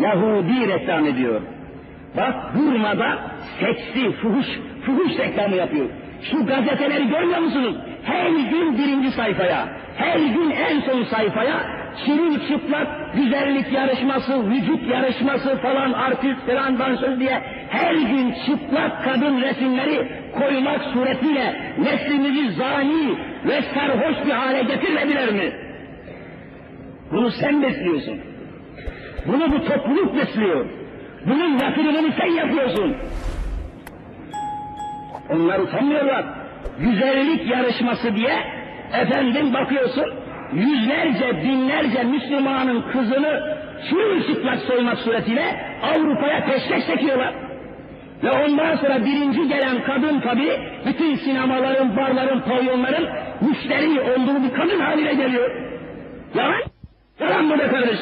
Yahudi reklam ediyor. Bak durmadan seksi, fuhuş, fuhuş reklamı yapıyor. Şu gazeteleri görmüyor musunuz? Her gün birinci sayfaya, her gün en son sayfaya çırılçıplak güzellik yarışması, vücut yarışması falan artist falan dansöz diye her gün çıplak kadın resimleri koymak suretiyle neslimizi zani ve sarhoş bir hale getirmediler mi? Bunu sen besliyorsun. Bunu bu topluluk besliyor. Bunun yatırımını sen yapıyorsun. Onlar utanmıyorlar. Güzellik yarışması diye efendim bakıyorsun yüzlerce binlerce Müslümanın kızını çırılçıplak soymak suretiyle Avrupa'ya peşkeş çekiyorlar. Ve ondan sonra birinci gelen kadın tabi bütün sinemaların, barların, pavyonların müşteri olduğu bir kadın haline geliyor. Yalan, yalan mı be kardeşim?